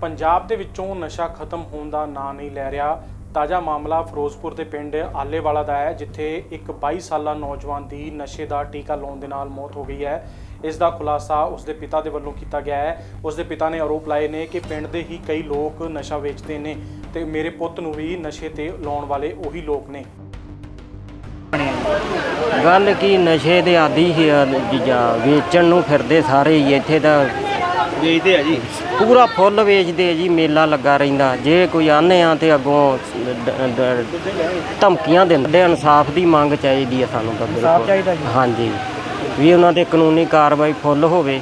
ਪੰਜਾਬ ਦੇ ਵਿੱਚੋਂ ਨਸ਼ਾ ਖਤਮ ਹੋਣ ਦਾ ਨਾਂ ਨਹੀਂ ਲੈ ਰਿਹਾ। ਤਾਜ਼ਾ ਮਾਮਲਾ ਫਿਰੋਜ਼ਪੁਰ ਦੇ ਪਿੰਡ ਆਲੇਵਾਲਾ ਦਾ ਹੈ, ਜਿੱਥੇ ਇੱਕ 22 ਸਾਲਾ ਨੌਜਵਾਨ ਦੀ ਨਸ਼ੇ ਦਾ ਟੀਕਾ ਲਾਉਣ ਦੇ ਨਾਲ ਮੌਤ ਹੋ ਗਈ ਹੈ। ਇਸ ਦਾ ਖੁਲਾਸਾ ਉਸ ਦੇ ਪਿਤਾ ਦੇ ਵੱਲੋਂ ਕੀਤਾ ਗਿਆ ਹੈ। ਉਸ ਦੇ ਪਿਤਾ ਨੇ ਆਰੋਪ ਲਾਏ ਨੇ ਕਿ ਪਿੰਡ ਦੇ ਹੀ ਕਈ ਲੋਕ ਨਸ਼ਾ ਵੇਚਦੇ ਨੇ ਤੇ ਮੇਰੇ ਪੁੱਤ ਨੂੰ ਵੀ ਨਸ਼ੇ ਤੇ ਲਾਉਣ ਵਾਲੇ ਉਹੀ ਲੋਕ ਨੇ। ਗੱਲ ਕੀ, ਨਸ਼ੇ ਦੇ ਆਦੀ ਹੀ ਆ, ਜੀਜਾ। ਵੇਚਣ ਨੂੰ ਫਿਰਦੇ ਸਾਰੇ ਹੀ, ਇੱਥੇ ਦਾ ਵੇਚਦੇ ਆ ਜੀ। ਪੂਰਾ ਫੁੱਲ ਵੇਚਦੇ ਆ ਜੀ ਮੇਲਾ ਲੱਗਾ ਰਹਿੰਦਾ। ਜੇ ਕੋਈ ਆਨੇ ਆ ਤੇ ਅੱਗੋਂ ਡ- ਡ- ਧਮਕੀਆਂ ਦਿੰਦੇ ਇਨਸਾਫ ਦੀ ਮੰਗ ਚਾਹੀਦੀ ਆ ਸਾਨੂੰ ਤਾਂ ਬਿਲਕੁਲ। ਚਾਹੀਦਾ ਜੀ। ਹਾਂਜੀ। ਵੀ ਉਹਨਾਂ ਤੇ ਕਾਨੂੰਨੀ ਕਾਰਵਾਈ ਫੁੱਲ ਹੋਵੇ।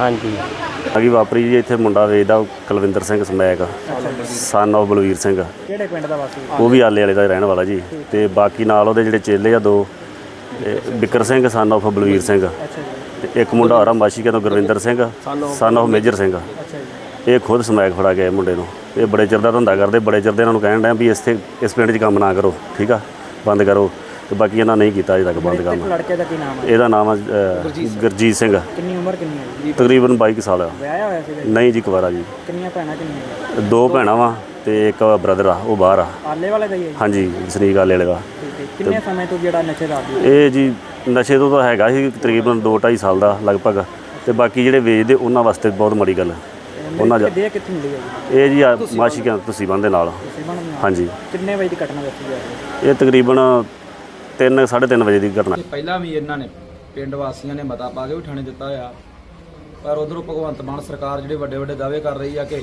ਹਾਂਜੀ। ਅਗੀ ਵਾਪਰੀ ਜੀ ਇੱਥੇ ਮੁੰਡਾ ਵੇਚਦਾ ਉਹ Kulwinder Singh smack. Son of Balvir Singh. ਕਿਹੜੇ ਪਿੰਡ ਦਾ ਵਾਸੀ? ਉਹ ਵੀ ਆਲੇ ਵਾਲੇ ਦਾ ਹੀ ਰਹਿਣ ਵਾਲਾ ਜੀ। ਤੇ ਬਾਕੀ ਨਾਲ ਉਹਦੇ ਜਿਹੜੇ ਚੇਲੇ ਆ ਦੋ ਤੇ ਬਿਕਰ ਸਿੰਘ ਸਨ of ਬਲਵੀਰ ਸਿੰਘ। ਅੱਛਾ ਜੀ। ਤੇ ਇੱਕ ਮੁੰਡਾ ਹੋਰ ਮਾਸ਼ੀਕਾ ਤੋਂ ਗੁਰਵਿੰਦਰ ਸਿੰਘ ਸਨ of ਮੇਜਰ ਸਿੰਘ। ਇਹ ਖੁਦ ਸਮੈਕ ਫੜਾ ਗਿਆ ਇਹ ਮੁੰਡੇ ਨੂੰ। ਇਹ ਬੜੇ ਚਿਰ ਦਾ ਧੰਦਾ ਕਰਦੇ ਬੜੇ ਚਿਰ ਦੇ ਇਹਨਾਂ ਨੂੰ ਕਹਿਣ ਡਿਆ ਵੀ ਇੱਥੇ ਇਸ ਪਿੰਡ 'ਚ ਕੰਮ ਨਾ ਕਰੋ ਠੀਕ ਆ? ਬੰਦ ਕਰੋ। ਤੇ ਬਾਕੀ ਇਹਨਾਂ ਨਹੀਂ ਕੀਤਾ ਅਜੇ ਤੱਕ ਬੰਦ ਕੰਮ। ਲੜਕੇ ਦਾ ਕੀ ਨਾਮ ਹੈ ਇਹਦਾ ਨਾਮ ਆ ਅ, ਗੁਰਜੀਤ ਸਿੰਘ। ਕਿੰਨੀ ਉਮਰ ਕਿੰਨੀ ਹੈ ਜੀ? ਤਕਰੀਬਨ 22 ਕੁ ਸਾਲ ਆ। ਵਿਆਹਿਆ ਹੋਇਆ ਜੀ? ਨਹੀਂ ਜੀ ਕੁਵਾਰਾ ਜੀ। ਕਿੰਨੀਆਂ ਭੈਣਾਂ ਕਿੰਨੀਆਂ? ਦੋ ਭੈਣਾਂ ਵਾ ਤੇ ਇੱਕ ਬ੍ਰਦਰ ਆ ਉਹ ਬਾਹਰ ਆ। ਆਲੇ ਵਾਲੇ ਦਾ ਹੀ ਹੈ ਹਾਂਜੀ ਸਨੀਕ ਵਾਲੇ ਵਾਲੇ ਦਾ। ਹੈ। ਕਿੰਨੇ ਸਮੇਂ ਤੋਂ ਜਿਹੜਾ ਨਸ਼ੇ ਦਾ ਇਹ ਜੀ ਨਸ਼ੇ ਤੋਂ ਤਾਂ ਹੈਗਾ ਸੀ ਤਕਰੀਬਨ 2.5 ਸਾਲ ਦਾ ਲਗਭਗ। ਤੇ ਬਾਕੀ ਜਿਹੜੇ ਵੇਚਦੇ ਉਹਨਾਂ ਵਾਸਤੇ ਬਹੁਤ ਮਾੜੀ ਗੱਲ ਹੈ। ਉਹਨਾਂ ਦਾ ਦੇ ਕਿੱਥੇ ਮਿਲੀ ਹੈ ਜੀ? ਇਹ ਜੀ ਆ ਮਾਸ਼ੀਕਾਂ ਤੁਸੀਂ ਬੰਦੇ ਨਾਲ। ਹਾਂਜੀ। ਕਿੰਨੇ ਵਜੇ ਦੀ ਘਟਨਾ ਦੱਸੀ ਜਾ ਰਹੀ ਇਹ ਤਕਰੀਬਨ 3 3:30 ਵਜੇ ਦੀ ਘਟਨਾ। ਪਹਿਲਾਂ ਵੀ ਇਹਨਾਂ ਨੇ ਪਿੰਡ ਵਾਸੀਆਂ ਨੇ ਮਤਾ ਪਾ ਕੇ ਵੀ ਠਾਣੇ ਦਿੱਤਾ ਆ ਪਰ ਉਧਰੋਂ ਭਗਵੰਤ ਮਾਨ ਸਰਕਾਰ ਜਿਹੜੇ ਵੱਡੇ ਵੱਡੇ ਦਾਅਵੇ ਕਰ ਰਹੀ ਆ ਕਿ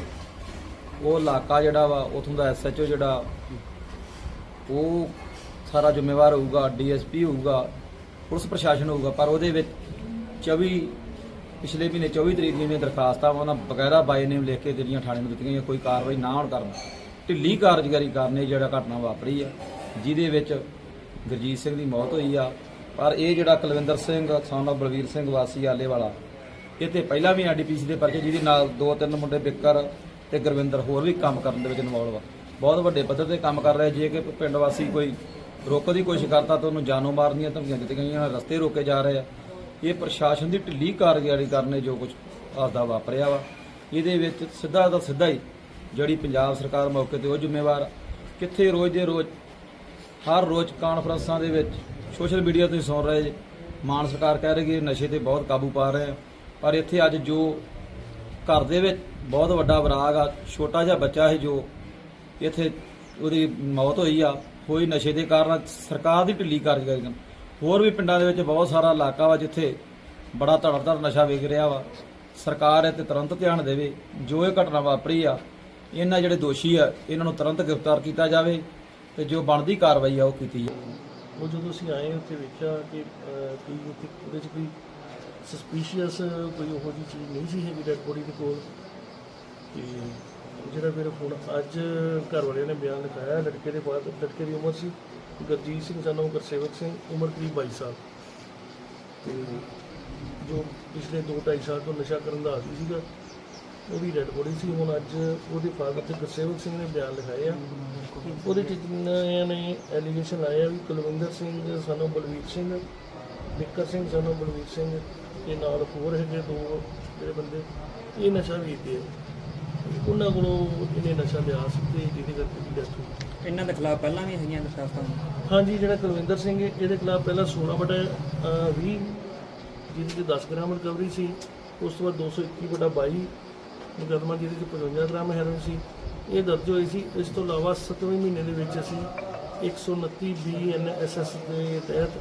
ਉਹ ਇਲਾਕਾ ਜਿਹੜਾ ਵਾ ਉਥੋਂ ਦਾ ਐਸਐਚਓ ਜਿਹੜਾ ਉਹ ਸਾਰਾ ਜ਼ਿੰਮੇਵਾਰ ਹੋਊਗਾ ਡੀਐਸਪੀ ਹੋਊਗਾ। ਪੁਲਿਸ ਪ੍ਰਸ਼ਾਸਨ ਹੋਊਗਾ, ਪਰ ਉਹਦੇ ਵਿੱਚ 24 ਪਿਛਲੇ ਮਹੀਨੇ 24 ਤਰੀਕ ਦੀਆਂ ਜਿਹੜੀਆਂ ਦਰਖਾਸਤਾਂ ਉਹਨਾਂ ਬਕਾਇਦਾ ਬਾਈ ਨੇਮ ਲਿਖ ਕੇ ਜਿਹੜੀਆਂ ਥਾਣੇ ਨੂੰ ਦਿੱਤੀਆਂ ਕੋਈ ਕਾਰਵਾਈ ਨਾ ਹੋਣ ਕਾਰਨ ਢਿੱਲੀ ਕਾਰਜਕਾਰੀ ਕਾਰਨ ਇਹ ਜਿਹੜਾ ਘਟਨਾ ਵਾਪਰੀ ਆ, ਜਿਹਦੇ ਵਿੱਚ ਗੁਰਜੀਤ ਸਿੰਘ ਦੀ ਮੌਤ ਹੋਈ ਆ। ਪਰ ਇਹ ਜਿਹੜਾ ਕੁਲਵਿੰਦਰ ਸਿੰਘ, son of ਬਲਵੀਰ ਸਿੰਘ ਵਾਸੀ ਆਲੇ ਵਾਲਾ, ਇਹ ਤੇ ਪਹਿਲਾਂ ਵੀ ਐਡੀਪੀਸੀ ਦੇ ਪਰਚੇ, ਜਿਹਦੇ ਨਾਲ ਦੋ ਤਿੰਨ ਮੁੰਡੇ ਬਿੱਕਰ ਤੇ ਗੁਰਵਿੰਦਰ ਹੋਰ ਵੀ ਕੰਮ ਕਰਨ ਦੇ ਵਿੱਚ ਇਨਵੋਲਵ ਆ। ਬਹੁਤ ਵੱਡੇ ਪੱਧਰ ਤੇ ਕੰਮ ਕਰ ਰਿਹਾ ਜੇ ਕਿ ਪਿੰਡ ਵਾਸੀ ਕੋਈ ਰੋਕਣ ਦੀ ਕੋਸ਼ਿਸ਼ ਕਰਤਾ ਤਾਂ ਉਹਨੂੰ ਜਾਨੋਂ ਮਾਰਨ ਦੀਆਂ ਧਮਕੀਆਂ ਦਿੱਤੀਆਂ ਗਈਆਂ, ਰਸਤੇ ਰੋਕੇ ਜਾ ਰਹੇ ਆ। ਇਹ ਪ੍ਰਸ਼ਾਸਨ ਦੀ ਢਿੱਲੀ ਕਾਰਗੁਜ਼ਾਰੀ ਕਰਨੇ ਜੋ ਕੁਝ ਆਸਦਾ ਵਾਪਰਿਆ ਵਾ। ਇਹਦੇ ਵਿੱਚ ਸਿੱਧਾ ਦਾ ਸਿੱਧਾ ਹੀ ਜਿਹੜੀ ਪੰਜਾਬ ਸਰਕਾਰ ਮੌਕੇ ਤੇ ਉਹ ਜ਼ਿੰਮੇਵਾਰ ਆ। ਕਿੱਥੇ ਰੋਜ਼ ਦੇ ਰੋਜ਼, ਹਰ ਰੋਜ਼ ਕਾਨਫਰੰਸਾਂ ਦੇ ਵਿੱਚ ਸੋਸ਼ਲ ਮੀਡੀਆ ਤੇ ਸੁਣ ਰਹੇ ਜੇ। ਮਾਨ ਸਰਕਾਰ ਕਹਿ ਰਹੀ ਹੈ ਨਸ਼ੇ ਤੇ ਬਹੁਤ ਕਾਬੂ ਪਾ ਰਹੇ ਆ। ਪਰ ਇੱਥੇ ਅੱਜ ਜੋ ਘਰ ਦੇ ਵਿੱਚ ਬਹੁਤ ਵੱਡਾ ਵਿਰਾਗ ਆ, ਛੋਟਾ ਜਿਹਾ ਬੱਚਾ ਹੈ ਜੋ ਇੱਥੇ ਉਹਦੀ ਮੌਤ ਹੋਈ ਆ। ਹੋਈ ਨਸ਼ੇ ਦੇ ਕਾਰਨ ਸਰਕਾਰ ਦੀ ਢਿੱਲੀ ਕਾਰਜਕਾਰੀ ਕਾਰਨ ਹੋਰ ਵੀ ਪਿੰਡਾਂ ਦੇ ਵਿੱਚ ਬਹੁਤ ਸਾਰਾ ਇਲਾਕਾ ਵਾ ਜਿੱਥੇ ਬੜਾ ਧੜਧੜ ਨਸ਼ਾ ਵਿਕ ਰਿਹਾ ਵਾ। ਸਰਕਾਰ ਇਹ ਤੇ ਤੁਰੰਤ ਧਿਆਨ ਦੇਵੇ, ਜੋ ਇਹ ਘਟਨਾ ਵਾਪਰੀ ਆ, ਇਹਨਾਂ ਜਿਹੜੇ ਦੋਸ਼ੀ ਆ, ਇਹਨਾਂ ਨੂੰ ਤੁਰੰਤ ਗ੍ਰਿਫਤਾਰ ਕੀਤਾ ਜਾਵੇ ਤੇ ਜੋ ਬਣਦੀ ਕਾਰਵਾਈ ਆ ਉਹ ਕੀਤੀ ਜਾਵੇ। ਉਹ ਜਦੋਂ ਅਸੀਂ ਆਏ ਉੱਥੇ ਵੇਖਿਆ ਕਿ ਕੋਈ ਉੱਥੇ ਉਹਦੇ 'ਚ ਕੋਈ ਸਸਪੀਸ਼ੀਅਸ ਕੋਈ ਉਹੋ ਜਿਹੀ ਚੀਜ਼ ਨਹੀਂ ਸੀ ਹੈਗੀ, ਡੈਡ ਬੋਡੀ ਦੇ ਕੋਲ? ਤੇ ਜਿਹੜਾ ਫਿਰ ਹੁਣ ਅੱਜ ਘਰ ਵਾਲਿਆਂ ਨੇ ਬਿਆਨ ਲਿਖਾਇਆ, ਲੜਕੇ ਦੇ ਬਾਅਦ ਲੜਕੇ ਦੀ ਉਮਰ ਸੀ, ਗੁਰਜੀਤ ਸਿੰਘ ਸਾਨੂੰ ਗੁਰਸੇਵਕ ਸਿੰਘ, ਉਮਰ ਕਰੀਬ 22 ਸਾਲ। ਤੇ ਜੋ ਪਿਛਲੇ 2.5 ਸਾਲ ਤੋਂ ਨਸ਼ਾ ਕਰਨ ਦਾ ਆਦੀ ਸੀਗਾ, ਉਹਦੀ ਡੈਡ ਬੋਡੀ ਸੀ। ਹੁਣ ਅੱਜ ਉਹਦੇ ਫਾਦਰ ਤੇ ਗੁਰਸੇਵਕ ਸਿੰਘ ਨੇ ਬਿਆਨ ਲਿਖਾਏ ਆ ਉਹਦੇ ਚ ਜਿਨ੍ਹਾਂ ਨੇ ਐਲੀਗੇਸ਼ਨ ਲਾਇਆ ਵੀ ਕੁਲਵਿੰਦਰ ਸਿੰਘ ਸਾਨੂੰ ਬਲਵੀਰ ਸਿੰਘ ਬਿੱਕਰ ਸਿੰਘ ਸਾਨੂੰ ਬਲਵੀਰ ਸਿੰਘ ਤੇ ਨਾਲ ਹੋਰ ਹੈਗੇ ਦੋ ਜਿਹੜੇ ਬੰਦੇ, ਇਹ ਨਸ਼ਾ ਵੇਚਦੇ ਆ। ਉਹਨਾਂ ਕੋਲੋਂ ਇਹਨੇ ਨਸ਼ਾ ਲਿਆ ਸੀ ਤੇ ਜਿਹਦੇ ਕਰਕੇ ਡੈਥ ਹੋਈ। ਇਹਨਾਂ ਦੇ ਖਿਲਾਫ ਪਹਿਲਾਂ ਵੀ ਹੈਗੀਆਂ ਦਰਖਾਸਤਾਂ? ਹਾਂਜੀ ਜਿਹੜਾ ਕੁਲਵਿੰਦਰ ਸਿੰਘ ਹੈ, ਇਹਦੇ ਖਿਲਾਫ ਪਹਿਲਾਂ 16 ਬਟਾ 20 ਜਿਹਦੇ ਤੇ 10 ਗ੍ਰਾਮ ਰਿਕਵਰੀ ਸੀ ਉਸ ਤੋਂ ਬਾਅਦ 221 ਬਟਾ 22 ਮੁਕੱਦਮਾ ਜਿਹਦੇ ਚ 55 ਗ੍ਰਾਮ ਹੈਰੋਇਨ ਸੀ। ਇਹ ਦਰਜ ਹੋਈ ਸੀ। ਇਸ ਤੋਂ ਇਲਾਵਾ 7ਵੇਂ ਮਹੀਨੇ ਦੇ ਵਿੱਚ ਅਸੀਂ 129 ਬੀਐਨਐਸਐਸ ਦੇ ਤਹਿਤ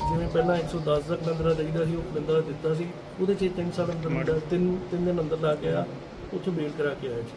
ਜਿਵੇਂ ਪਹਿਲਾਂ 110 ਦਾ ਕਲੰਦਰਾ ਦੇਈਦਾ ਸੀ ਉਹ ਕਲੰਦਰਾ ਦਿੱਤਾ ਸੀ। ਉਹਦੇ ਚ 3 ਸਾਲ ਅੰਦਰ ਮੁੰਡਾ ਤਿੰਨ ਤਿੰਨ ਦਿਨ ਅੰਦਰ ਲਾ ਕੇ ਆ ਉੱਥੋਂ ਬੇਲ ਕਰਾ ਕੇ ਆਇਆ ਜੀ